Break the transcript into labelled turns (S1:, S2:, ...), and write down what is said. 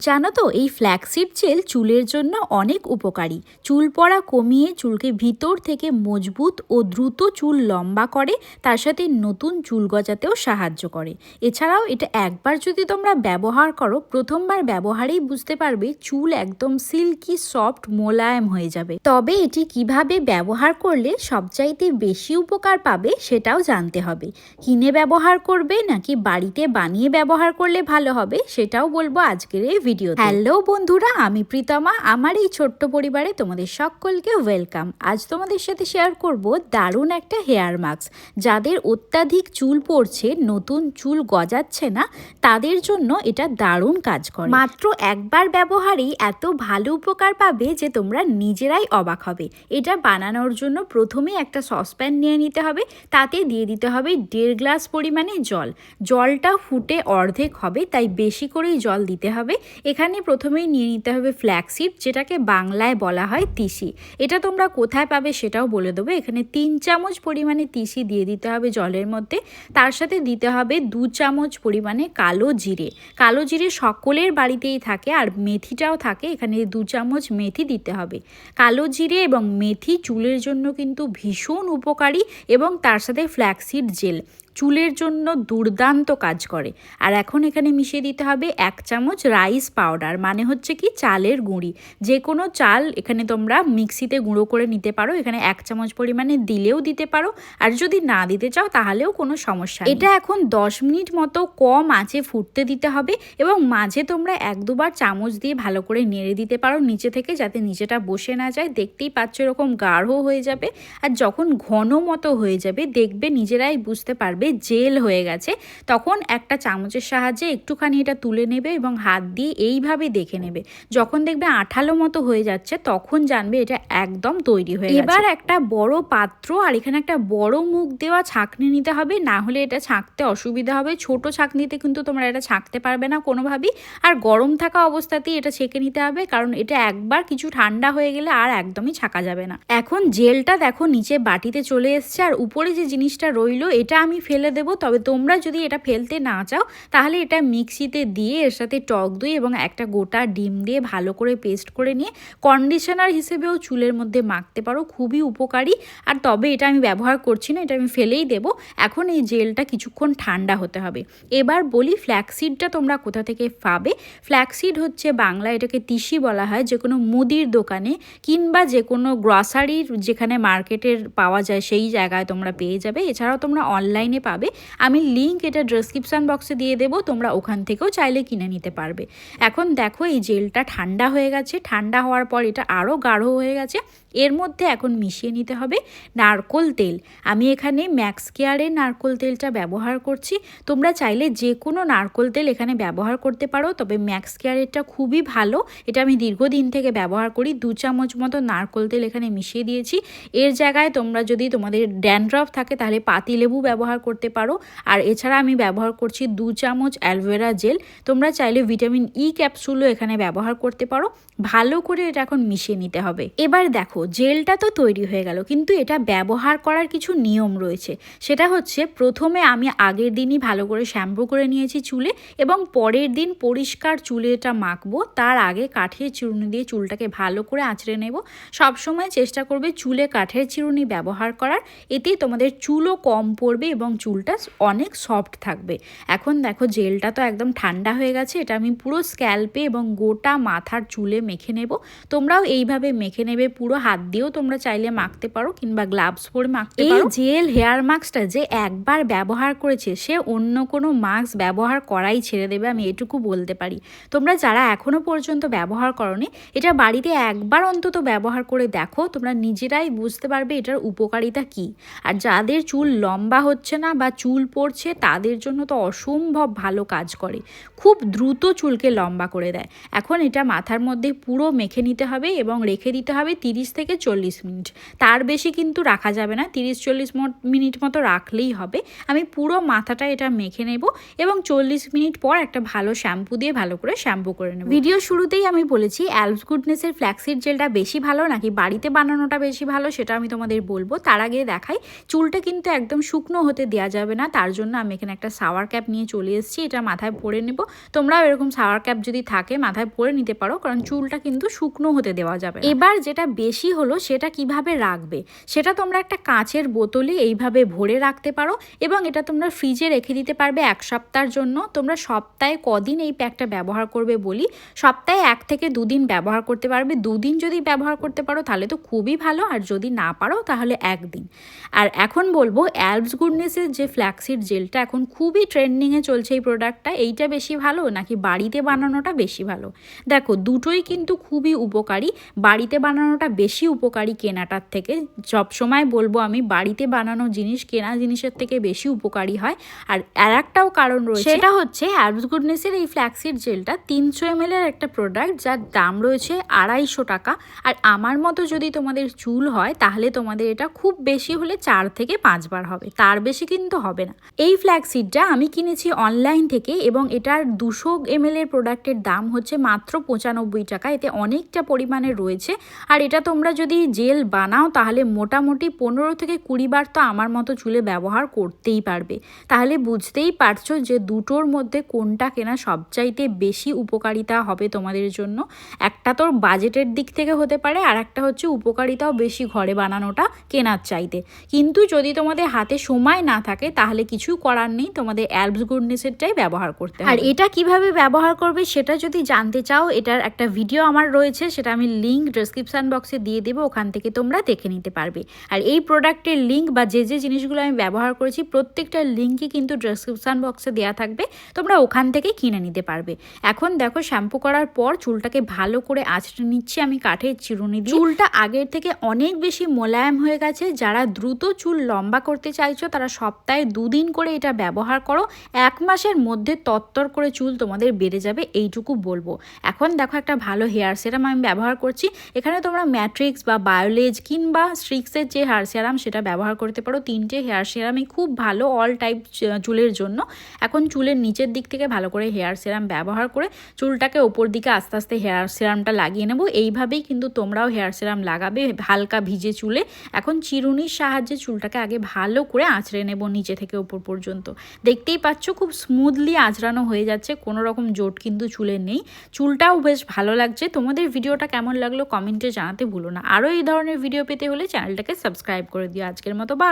S1: জানো তো, এই ফ্ল্যাক্সিড জেল চুলের জন্য অনেক উপকারী। চুল পড়া কমিয়ে চুলকে ভিতর থেকে মজবুত ও দ্রুত চুল লম্বা করে, তার সাথে নতুন চুল গজাতেও সাহায্য করে। এছাড়াও এটা একবার যদি তোমরা ব্যবহার করো, প্রথমবার ব্যবহারেই বুঝতে পারবে চুল একদম সিল্কি, সফট, মোলায়েম হয়ে যাবে। তবে এটি কীভাবে ব্যবহার করলে সবচাইতে বেশি উপকার পাবে সেটাও জানতে হবে। কিনে ব্যবহার করবে নাকি বাড়িতে বানিয়ে ব্যবহার করলে ভালো হবে সেটাও বলব আজকের এই ভিডিও হ্যালো বন্ধুরা, আমি প্রীতমা, আমার এই ছোট্ট পরিবারে তোমাদের সকলকে ওয়েলকাম। আজ তোমাদের সাথে শেয়ার করব দারুণ একটা হেয়ার মাস্ক। যাদের অত্যাধিক চুল পড়ছে, নতুন চুল গজাচ্ছে না, তাদের জন্য এটা দারুণ কাজ করে। মাত্র একবার ব্যবহারেই এত ভালো উপকার পাবে যে তোমরা নিজেরাই অবাক হবে। এটা বানানোর জন্য প্রথমে একটা সসপ্যান নিয়ে নিতে হবে, তাতে দিয়ে দিতে হবে দেড় গ্লাস পরিমাণে জল। জলটা ফুটে অর্ধেক হবে, তাই বেশি করেই জল দিতে হবে। এখানে প্রথমেই নিয়ে নিতে হবে ফ্ল্যাক্সিড যেটাকে বাংলায় বলা হয় তিসি। এটা তোমরা কোথায় পাবে সেটাও বলে দেবো। এখানে তিন চামচ পরিমাণে তিসি দিয়ে দিতে হবে জলের মধ্যে। তার সাথে দিতে হবে দু চামচ পরিমাণে কালো জিরে। কালো জিরে সকলের বাড়িতেই থাকে আর মেথিটাও থাকে। এখানে দু চামচ মেথি দিতে হবে। কালো জিরে এবং মেথি চুলের জন্য কিন্তু ভীষণ উপকারী এবং তার সাথে ফ্ল্যাক্সিড জেল চুলের জন্য দুর্দান্ত কাজ করে। আর এখন এখানে মিশিয়ে দিতে হবে এক চামচ রাইস পাউডার মানে হচ্ছে কি চালের গুঁড়ি। যে কোনো চাল এখানে তোমরা মিক্সিতে গুঁড়ো করে নিতে পারো, এখানে এক চামচ পরিমাণে দিলেও দিতে পারো। আর যদি না দিতে চাও তাহলেও কোনো সমস্যা এটা এখন দশ মিনিট মতো কম আঁচে ফুটতে দিতে হবে এবং মাঝে তোমরা এক দুবার চামচ দিয়ে ভালো করে নেড়ে দিতে পারো নিচে থেকে যাতে নিচেটা বসে না যায়। দেখতেই পাচ্ছ এরকম গাঢ় হয়ে যাবে। আর যখন ঘন মতো হয়ে যাবে দেখবে নিজেরাই বুঝতে পারবে জেল হয়ে গেছে, তখন একটা চামচের সাহায্যে একটুখানি এটা তুলে নেবে এবং হাত দিয়ে এইভাবে দেখে নেবে। যখন দেখবে আঠালো মতো হয়ে যাচ্ছে, তখন জানবে এটা একদম তৈরি হয়ে এবার একটা বড় পাত্র আর এখানে একটা বড় মুখ দেওয়া ছাঁকনি নিতে হবে, না হলে এটা ছাঁকতে অসুবিধা হবে। ছোট ছাঁকনিতে কিন্তু তোমরা এটা ছাঁকতে পারবে না কোনোভাবেই। আর গরম থাকা অবস্থাতেই এটা ছেঁকে নিতে হবে, কারণ এটা একবার কিছু ঠান্ডা হয়ে গেলে আর একদমই ছাঁকা যাবে না। এখন জেলটা দেখো নিচে বাটিতে চলে এসছে, আর উপরে যে জিনিসটা রইল, এটা আমি ফেলে দেবো। তবে তোমরা যদি এটা ফেলতে না চাও, তাহলে এটা মিক্সিতে দিয়ে এর সাথে টক দই এবং একটা গোটা ডিম দিয়ে ভালো করে পেস্ট করে নিয়ে কন্ডিশনার হিসেবেও চুলের মধ্যে মাখতে পারো। খুবই উপকারী। আর তবে এটা আমি ব্যবহার করছি না, এটা আমি ফেলেই দেব। এখন এই জেলটা কিছুক্ষণ ঠান্ডা হতে হবে। এবার বলি ফ্ল্যাক্সিডটা তোমরা কোথা থেকে পাবে? ফ্ল্যাক্সিড হচ্ছে বাংলা এটাকে তিসি বলা হয় যে কোনো মুদির দোকানে কিংবা যে কোনো গ্রসারির যেখানে মার্কেটের পাওয়া যায়, সেই জায়গায় তোমরা পেয়ে যাবে। এছাড়াও তোমরা অনলাইনে পাবে, আমি লিঙ্ক এটা ডেসক্রিপশান বক্সে দিয়ে দেবো, তোমরা ওখান থেকেও চাইলে কিনে নিতে পারবে। এখন দেখো এই জেলটা ঠান্ডা হয়ে গেছে, ঠান্ডা হওয়ার পর এটা আরও গাঢ় হয়ে গেছে এর মধ্যে এখন মিশিয়ে নিতে হবে নারকোল তেল। আমি এখানে ম্যাক্স কেয়ারের নারকোল তেলটা ব্যবহার করছি। তোমরা চাইলে যে কোনো নারকোল তেল এখানে ব্যবহার করতে পারো, তবে ম্যাক্স কেয়ারেরটা খুবই ভালো। এটা আমি দীর্ঘদিন থেকে ব্যবহার করি, দু চামচ মতো নারকোল তেল এখানে মিশিয়ে দিয়েছি। এর জায়গায় তোমরা যদি তোমাদের ড্যান্ড্রফ থাকে, তাহলে পাতিলেবু ব্যবহার করতে পারো। আর এছাড়া আমি ব্যবহার করছি দু চামচ অ্যালোভেরা জেল। তোমরা চাইলে ভিটামিন ই ক্যাপসুলও এখানে ব্যবহার করতে পারো। ভালো করে এটা এখন মিশিয়ে নিতে হবে। এবার দেখো জেলটা তো তৈরি হয়ে গেল, কিন্তু এটা ব্যবহার করার কিছু নিয়ম রয়েছে। সেটা হচ্ছে প্রথমে আমি আগের দিনই ভালো করে শ্যাম্পু করে নিয়েছি চুলে এবং পরের দিন পরিষ্কার চুলে এটা মাখবো, তার আগে কাঠের চিরুনি দিয়ে চুলটাকে ভালো করে আঁচড়ে নেব। সবসময় চেষ্টা করবে চুলে কাঠের চিরুনি ব্যবহার করার, এতে তোমাদের চুলও কম পড়বে এবং চুলটা অনেক সফট থাকবে। এখন দেখো জেলটা তো একদম ঠান্ডা হয়ে গেছে, এটা আমি পুরো স্ক্যাল্পে এবং গোটা মাথার চুলে মেখে নেব। তোমরাও এইভাবে মেখে নেবে, পুরো দিয়েও তোমরা চাইলে মাখতে পারো কিংবা গ্লাভস পরে মাখতে পারো। জেল হেয়ার মাস্কটা যে একবার ব্যবহার করেছে, সে অন্য কোনো মাস্ক ব্যবহার করাই ছেড়ে দেবে, আমি এটুকু বলতে পারি। তোমরা যারা এখনও পর্যন্ত ব্যবহার করনি, এটা বাড়িতে একবার অন্তত ব্যবহার করে দেখো, তোমরা নিজেরাই বুঝতে পারবে এটার উপকারিতা কি। আর যাদের চুল লম্বা হচ্ছে না বা চুল পড়ছে, তাদের জন্য তো অসম্ভব ভালো কাজ করে। খুব দ্রুত চুলকে লম্বা করে দেয়। এখন এটা মাথার মধ্যে পুরো মেখে নিতে হবে এবং রেখে দিতে হবে তিরিশ থেকে চল্লিশ মিনিট। তার বেশি কিন্তু রাখা যাবে না, তিরিশ চল্লিশ মিনিট মতো রাখলেই হবে। আমি পুরো মাথাটা এটা মেখে নেব এবং চল্লিশ মিনিট পর একটা ভালো শ্যাম্পু দিয়ে ভালো করে শ্যাম্পু করে নেব। ভিডিও শুরুতেই আমি বলেছি অ্যালস গুডনেসের ফ্ল্যাক্সিড জেলটা বেশি ভালো নাকি বাড়িতে বানানোটা বেশি ভালো সেটা আমি তোমাদের বলব। তার আগে দেখাই, চুলটা কিন্তু একদম শুকনো হতে দেওয়া যাবে না, তার জন্য আমি এখানে একটা সাওয়ার ক্যাপ নিয়ে চলে এসেছি, এটা মাথায় পরে নেব। তোমরাও এরকম সাওয়ার ক্যাপ যদি থাকে, মাথায় পরে নিতে পারো, কারণ চুলটা কিন্তু শুকনো হতে দেওয়া যাবে এবার যেটা বেশি হলো সেটা কীভাবে রাখবে? সেটা তোমরা একটা কাঁচের বোতলে এইভাবে ভরে রাখতে পারো এবং এটা তোমরা ফ্রিজে রেখে দিতে পারবে এক সপ্তাহের জন্য। তোমরা সপ্তাহে কদিন এই প্যাকটা ব্যবহার করবে বলি? সপ্তাহে এক থেকে দুদিন ব্যবহার করতে পারবে। দুদিন যদি ব্যবহার করতে পারো তাহলে তো খুবই ভালো। আর যদি না পারো তাহলে একদিন। আর এখন বলব অ্যালবস গুডনেসের যে ফ্ল্যাক্সিড জেলটা এখন খুবই ট্রেন্ডিংয়ে চলছে এই প্রোডাক্টটা এইটা বেশি ভালো নাকি বাড়িতে বানানোটা বেশি ভালো? দেখো দুটোই কিন্তু খুবই উপকারী। বাড়িতে বানানোটা বেশি উপকারী কেনাটার থেকে। সবসময় বলব আমি, বাড়িতে বানানো জিনিস কেনা জিনিসের থেকে বেশি উপকারী হয়। আর আর একটাও কারণ রয়েছে সেটা হচ্ছে অ্যালবস গুডনেসের এই ফ্ল্যাক্সিড জেলটা তিনশো এম এর একটা প্রোডাক্ট যার দাম রয়েছে আড়াইশো টাকা। আর আমার মতো যদি তোমাদের চুল হয়, তাহলে তোমাদের এটা খুব বেশি হলে চার থেকে পাঁচবার হবে। তার বেশি কিন্তু হবে না। এই ফ্ল্যাক্সিডটা আমি কিনেছি অনলাইন থেকে এবং এটার দুশো এম এর প্রোডাক্টের দাম হচ্ছে মাত্র পঁচানব্বই টাকা। এতে অনেকটা পরিমাণে রয়েছে। আর এটা তোমরা যদি জেল বানাও তাহলে মোটামুটি পনেরো থেকে কুড়ি বার তো আমার মতো চুলে ব্যবহার করতেই পারবে। তাহলে বুঝতেই পারছ যে দুটোর মধ্যে কোনটা কেনা সবচাইতে বেশি উপকারিতা হবে তোমাদের জন্য। একটা তোর বাজেটের দিক থেকে হতে পারে আর একটা হচ্ছে উপকারিতাও বেশি ঘরে বানানোটা কেনার চাইতে। কিন্তু যদি তোমাদের হাতে সময় না থাকে তাহলে কিছু করার নেই তোমাদের অ্যালবস গুডনেসেরটাই ব্যবহার করতে আর এটা কীভাবে ব্যবহার করবে সেটা যদি জানতে চাও এটার একটা ভিডিও আমার রয়েছে সেটা আমি লিঙ্ক ডেসক্রিপশান বক্সে দিয়ে দেবো, ওখান থেকে তোমরা দেখে নিতে পারবে। আর এই প্রোডাক্টের লিঙ্ক বা যে যে জিনিসগুলো আমি ব্যবহার করেছি, প্রত্যেকটা লিঙ্কই কিন্তু ডেসক্রিপশান বক্সে দেওয়া থাকবে, তোমরা ওখান থেকে কিনে নিতে পারবে। এখন দেখো শ্যাম্পু করার পর চুলটাকে ভালো করে আঁচড়ে নিচ্ছি আমি কাঠের চিরুনি দিয়ে। চুলটা আগের থেকে অনেক বেশি মোলায়েম হয়ে গেছে, যারা দ্রুত চুল লম্বা করতে চাইছো, তারা সপ্তাহে দুদিন করে এটা ব্যবহার করো, এক মাসের মধ্যে তত্তর করে চুল তোমাদের বেড়ে যাবে, এইটুকু বলব। এখন দেখো একটা ভালো হেয়ার সেরাম আমি ব্যবহার করছি, এখানে তোমরা ম্যাট্রিক্স বা বায়োলেজ কিংবা স্ট্রিক্সের যে হেয়ার সেরাম সেটা ব্যবহার করতে পারো। তিনটে হেয়ার সেরামই খুব ভালো অল টাইপ চুলের জন্য। এখন চুলের নিচের দিক থেকে ভালো করে হেয়ার সেরাম ব্যবহার করে চুলটাকে ওপর দিকে আস্তে আস্তে হেয়ার সেরামটা লাগিয়ে নেব। এইভাবেই কিন্তু তোমরাও হেয়ার সেরাম লাগাবে হালকা ভিজে চুলে। এখন চিরুনির সাহায্যে চুলটাকে আগে ভালো করে আঁচড়ে নেব নিচে থেকে ওপর পর্যন্ত। দেখতেই পাচ্ছ খুব স্মুথলি আঁচড়ানো হয়ে যাচ্ছে, কোনো রকম জোট কিন্তু চুলে নেই। চুলটাও বেশ ভালো লাগছে। তোমাদের ভিডিওটা কেমন লাগল কমেন্টে জানাতে ভুলো না। আরও এই ধরনের ভিডিও পেতে হলে চ্যানেলটাকে সাবস্ক্রাইব করে দিও। আজকের মতো বা